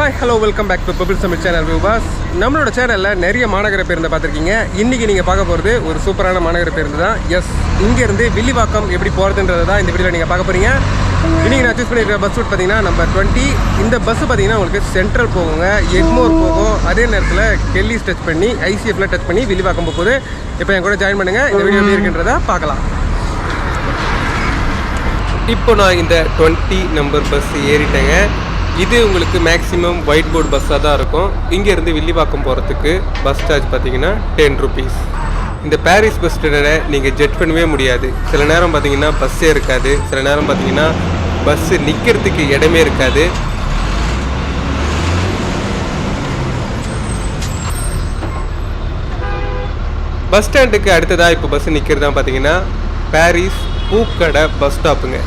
Hi hello welcome back to bubble Tamil channel வியூபாஸ் நம்மளோட சேனலில் நிறைய மாநகர பேருந்தை பார்த்துருக்கீங்க. இன்றைக்கி நீங்கள் பார்க்க போகிறது ஒரு சூப்பரான மாநகர பேருந்து தான். எஸ் இங்கேருந்து வில்லிவாக்கம் எப்படி போகிறதுன்றது தான் இந்த வீடியோவில் நீங்கள் பார்க்க போகிறீங்க இன்றைக்கி நான் சூஸ் பண்ணியிருக்கிற பஸ் ரூட் பார்த்தீங்கன்னா நம்பர் டுவெண்ட்டி இந்த பஸ்ஸு பார்த்தீங்கன்னா உங்களுக்கு சென்ட்ரல் போகுங்க எக்மோர் போகும். அதே நேரத்தில் டெல்லிஸ் டச் பண்ணி ஐசிஎஃப்ல டச் பண்ணி வில்லிவாக்கம் போகுது. இப்போ என் கூட ஜாயின் பண்ணுங்கள் இந்த வீடியோ எப்படி இருக்குன்றதை பார்க்கலாம். இப்போ நான் இந்த டுவெண்ட்டி நம்பர் பஸ் ஏறிட்டேங்க. இது உங்களுக்கு மேக்ஸிமம் ஒயிட் போர்டு பஸ்ஸாக தான் இருக்கும். இங்கேருந்து வில்லிவாக்கம் போகிறதுக்கு பஸ் சார்ஜ் பார்த்தீங்கன்னா டென் ருபீஸ் இந்த பாரிஸ் பஸ் ஸ்டாண்டை நீங்கள் ஜெட் பண்ணவே முடியாது. சில நேரம் பார்த்தீங்கன்னா பஸ்ஸே இருக்காது. சில நேரம் பார்த்தீங்கன்னா பஸ்ஸு நிற்கிறதுக்கு இடமே இருக்காது. பஸ் ஸ்டாண்டுக்கு அடுத்ததாக இப்போ பஸ் நிற்கிறது பார்த்தீங்கன்னா பாரிஸ் பூக்கடை பஸ் ஸ்டாப்புங்க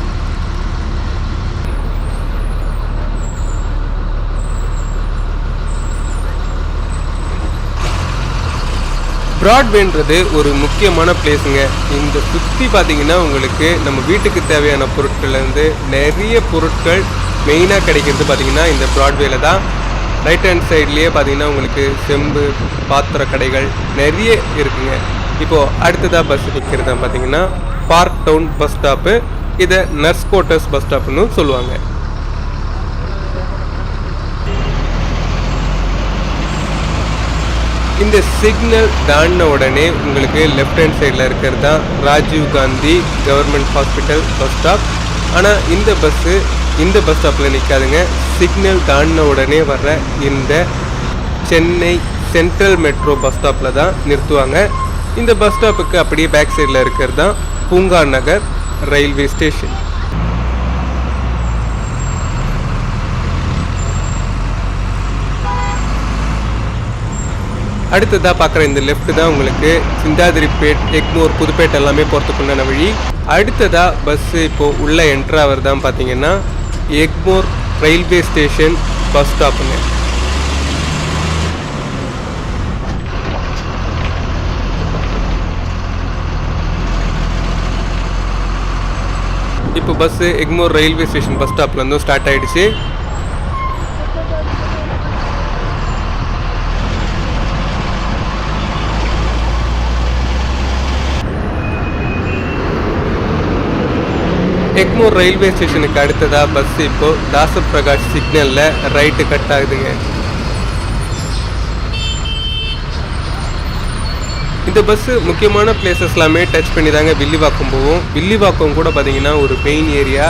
ப்ராட்வேன்றது ஒரு முக்கியமான பிளேஸுங்க இந்த சுற்றி பார்த்தீங்கன்னா உங்களுக்கு நம்ம வீட்டுக்கு தேவையான பொருட்கள்லேருந்து நிறைய பொருட்கள் மெயினாக கிடைக்கிறது பார்த்தீங்கன்னா இந்த ப்ராட்வேல தான். ரைட் ஹேண்ட் சைட்லேயே பார்த்தீங்கன்னா உங்களுக்கு செம்பு பாத்திர கடைகள் நிறைய இருக்குங்க. இப்போது அடுத்ததாக பஸ் நிற்கிறது பார்த்தீங்கன்னா பார்க் டவுன் பஸ் ஸ்டாப்பு இதை நர்ஸ் கோட்டர்ஸ் பஸ் ஸ்டாப்புன்னு சொல்லுவாங்க. இந்த சிக்னல் தாண்டின உடனே உங்களுக்கு லெஃப்ட் ஹேண்ட் சைடில் இருக்கிறது தான் Rajiv Gandhi government hospital bus stop ஆனால் இந்த பஸ்ஸு இந்த பஸ் ஸ்டாப்பில் நிற்காதுங்க சிக்னல் தாண்டின உடனே வர்ற இந்த சென்னை சென்ட்ரல் மெட்ரோ பஸ் ஸ்டாப்பில் தான் நிறுத்துவாங்க. இந்த பஸ் ஸ்டாப்புக்கு அப்படியே பேக் சைடில் இருக்கிறது தான் பூங்கா நகர் ரயில்வே ஸ்டேஷன் அடுத்ததாக பார்க்குற இந்த லெஃப்ட் தான் உங்களுக்கு சிந்தாதிரிப்பேட் எக்மூர் புதுப்பேட் எல்லாமே போகிறதுக்குண்டான வழி. அடுத்ததாக பஸ்ஸு இப்போது உள்ளே என்ட்ராவர் தான் பார்த்தீங்கன்னா எக்மோர் ரயில்வே ஸ்டேஷன் பஸ் ஸ்டாப்புங்க இப்போ bus Egmore railway station bus ஸ்டாப்லேருந்தும் start ஆகிடுச்சு எக்மூர் ரயில்வே ஸ்டேஷனுக்கு அடுத்ததாக பஸ் இப்போ தாசப்பிரகாஷ் சிக்னலில் ரைட்டு கட் ஆகுதுங்க. இந்த பஸ்ஸு முக்கியமான பிளேசஸ் எல்லாமே டச் பண்ணி தாங்க வில்லிவாக்கம் போவோம். வில்லிவாக்கம் கூட பார்த்தீங்கன்னா ஒரு மெயின் ஏரியா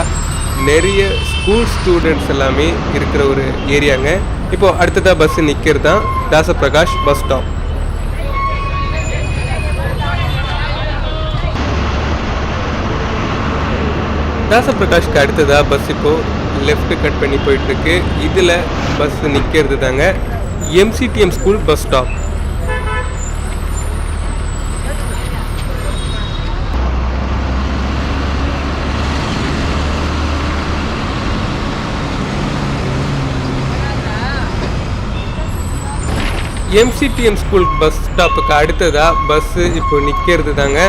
நிறைய ஸ்கூல் ஸ்டூடெண்ட்ஸ் எல்லாமே இருக்கிற ஒரு ஏரியாங்க இப்போ அடுத்ததாக பஸ்ஸு நிற்கிறது தான் தாசப்பிரகாஷ் பஸ் ஸ்டாப் தாசப்பிரகாஷ்க்கு அடுத்ததாக பஸ் இப்போது லெஃப்ட் கட் பண்ணி போயிட்டுருக்கு. இதில் பஸ் நிற்கிறது தாங்க MCTM school bus stop MCTM school bus ஸ்டாப்புக்கு அடுத்ததாக பஸ்ஸு இப்போ நிற்கிறது தாங்க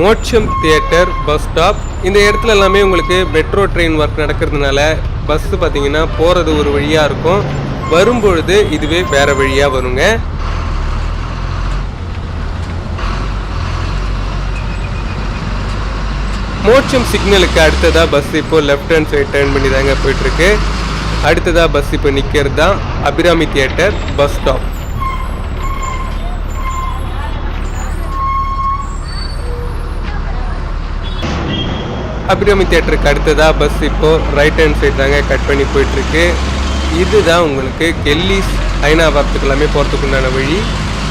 மோட்சம் தியேட்டர் பஸ் ஸ்டாப் இந்த இடத்துல எல்லாமே உங்களுக்கு மெட்ரோ ட்ரெயின் ஒர்க் நடக்கிறதுனால பஸ்ஸு பார்த்தீங்கன்னா போகிறது ஒரு வழியாக இருக்கும். வரும்பொழுது இதுவே வேறு வழியாக வருங்க. மோட்சம் சிக்னலுக்கு அடுத்ததாக பஸ் இப்போ லெஃப்ட் ஹேண்ட் சைட் டர்ன் பண்ணி தாங்க போயிட்டுருக்கு. அடுத்ததாக பஸ் இப்போ நிற்கிறது தான் Abirami theatre bus stop Abirami தியேட்டருக்கு அடுத்ததாக பஸ் இப்போது ரைட் ஹேண்ட் சைடு தாங்க கட் பண்ணி போயிட்டுருக்கு. இதுதான் உங்களுக்கு கெல்லிஸ் ஐநாபாரத்துக்கு எல்லாமே போகிறதுக்குண்டான வழி.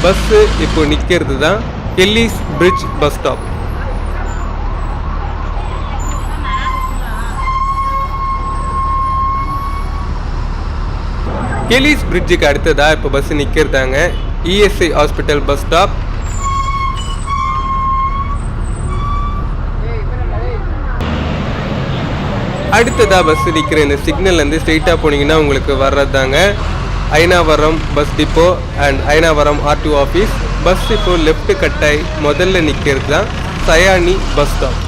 பஸ்ஸு இப்போ நிற்கிறது தான் Kellys bridge bus stop Kellys பிரிட்ஜுக்கு அடுத்ததாக இப்போ பஸ் நிற்கிறதாங்க இஎஸ்ஐ ஹாஸ்பிட்டல் பஸ் ஸ்டாப் அடுத்ததாக பஸ் நிற்கிற இந்த சிக்னல்லேருந்து ஸ்ட்ரெயிட்டாக போனீங்கன்னா உங்களுக்கு வர்றதாங்க Ayanavaram bus depot and Ayanavaram RTO office bus depot left கட்டாய் முதல்ல நிற்கிறது தான் சயானி பஸ் ஸ்டாப்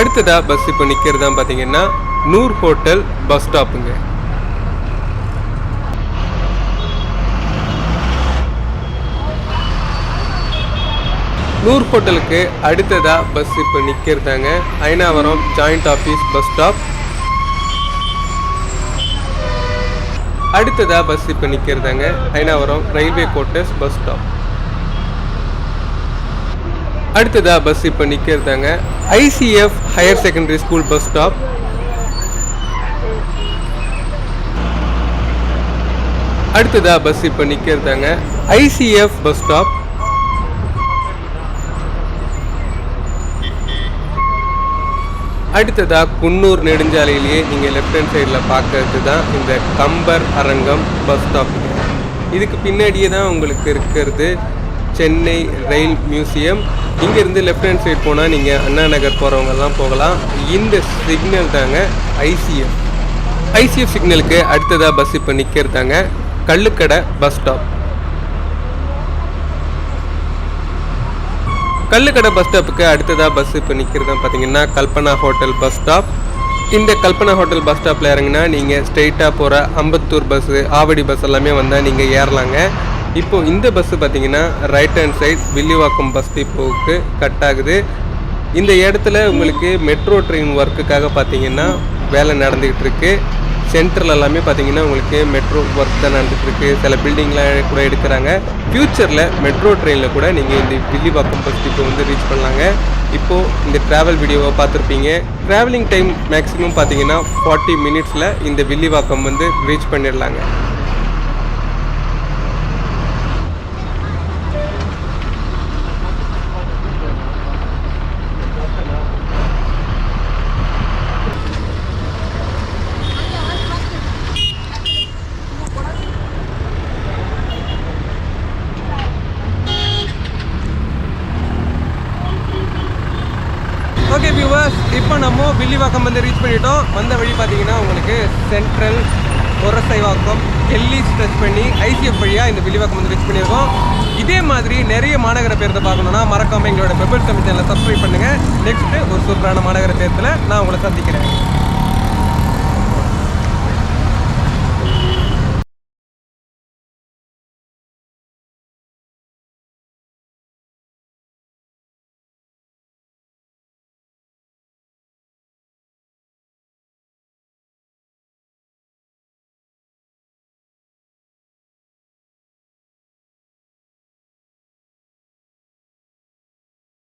அடுத்ததாக பஸ் இப்போ நிற்கிறது தான் பார்த்தீங்கன்னா நூர் ஹோட்டல் பஸ் ஸ்டாப்புங்க நூர் ஹோட்டலுக்கு அடுத்ததாக பஸ் இப்போ நிற்கிறதாங்க Ayanavaram joint office bus stop அடுத்ததாக பஸ் இப்போ நிற்கிறதாங்க Ayanavaram railway quarters bus stop அடுத்ததா பஸ் இப்போ நிற்கிறதாங்க ICF higher secondary school bus stop அடுத்ததா பஸ் இப்போ நிற்கிறதாங்க ஐசிஎஃப் பஸ் ஸ்டாப் அடுத்ததா குன்னூர் நெடுஞ்சாலையிலேயே நீங்கள் லெஃப்ட் ஹேண்ட் சைடில் பார்க்கறது தான் இந்த கம்பர் அரங்கம் பஸ் ஸ்டாப் இதுக்கு பின்னாடியே தான் உங்களுக்கு இருக்கிறது சென்னை ரயில் மியூசியம் இங்கேருந்து லெஃப்ட் ஹேண்ட் சைடு போனால் நீங்கள் அண்ணா நகர் போகிறவங்கெல்லாம் போகலாம். இந்த சிக்னல் தாங்க ஐசிஎஃப் ஐசிஎஃப் சிக்னலுக்கு அடுத்ததாக பஸ் இப்போ நிற்கிறதாங்க Kallukadai bus stop Kallukadai bus ஸ்டாப்புக்கு அடுத்ததாக பஸ் இப்போ நிற்கிறதா பார்த்தீங்கன்னா கல்பனா ஹோட்டல் பஸ் ஸ்டாப் இந்த கல்பனா ஹோட்டல் பஸ் ஸ்டாப்பில் இறங்கினா நீங்கள் ஸ்ட்ரெயிட்டாக போகிற அம்பத்தூர் பஸ்ஸு ஆவடி பஸ் எல்லாமே வந்தால் நீங்கள் ஏறலாங்க. இப்போது இந்த பஸ்ஸு பார்த்தீங்கன்னா right hand side Villivakkam bus டிப்போவுக்கு cut ஆகுது. இந்த இடத்துல உங்களுக்கு மெட்ரோ ட்ரெயின் ஒர்க்குக்காக பார்த்தீங்கன்னா வேலை நடந்துக்கிட்டு இருக்கு. சென்டரில் எல்லாமே பார்த்தீங்கன்னா உங்களுக்கு மெட்ரோ ஒர்க் தான் நடந்துகிட்ருக்கு சில பில்டிங்லாம் கூட எடுக்கிறாங்க. ஃப்யூச்சரில் மெட்ரோ ட்ரெயினில் கூட நீங்கள் இந்த வில்லிவாக்கம் பஸ் இப்போ வந்து ரீச் பண்ணலாங்க. இப்போது இந்த ட்ராவல் வீடியோவை பார்த்துருப்பீங்க. ட்ராவலிங் டைம் மேக்ஸிமம் பார்த்தீங்கன்னா ஃபார்ட்டி மினிட்ஸில் இந்த வில்லிவாக்கம் வந்து ரீச் பண்ணிடலாங்க. ஓகே வியூவர்ஸ் இப்போ நம்ம வில்லிவாக்கம் வந்து ரீச் பண்ணிட்டோம். வந்த வழி பார்த்தீங்கன்னா உங்களுக்கு சென்ட்ரல் ஒரசைவாக்கம் டெல்லி ஸ்ட்ரெச் பண்ணி ஐசிஎஃப் வழியாக இந்த வில்லிவாக்கம் வந்து ரீச் பண்ணியிருக்கோம். இதே மாதிரி நிறைய மாநகர பேருந்தை பார்க்கணுன்னா மறக்காமல் எங்களோட பெபல் தமிழ் சேனலை சப்ஸ்கிரைப் பண்ணுங்கள் நெக்ஸ்ட்டு ஒரு சூப்பரான மாநகர பேருந்தில் நான் உங்களை சந்திக்கிறேன்.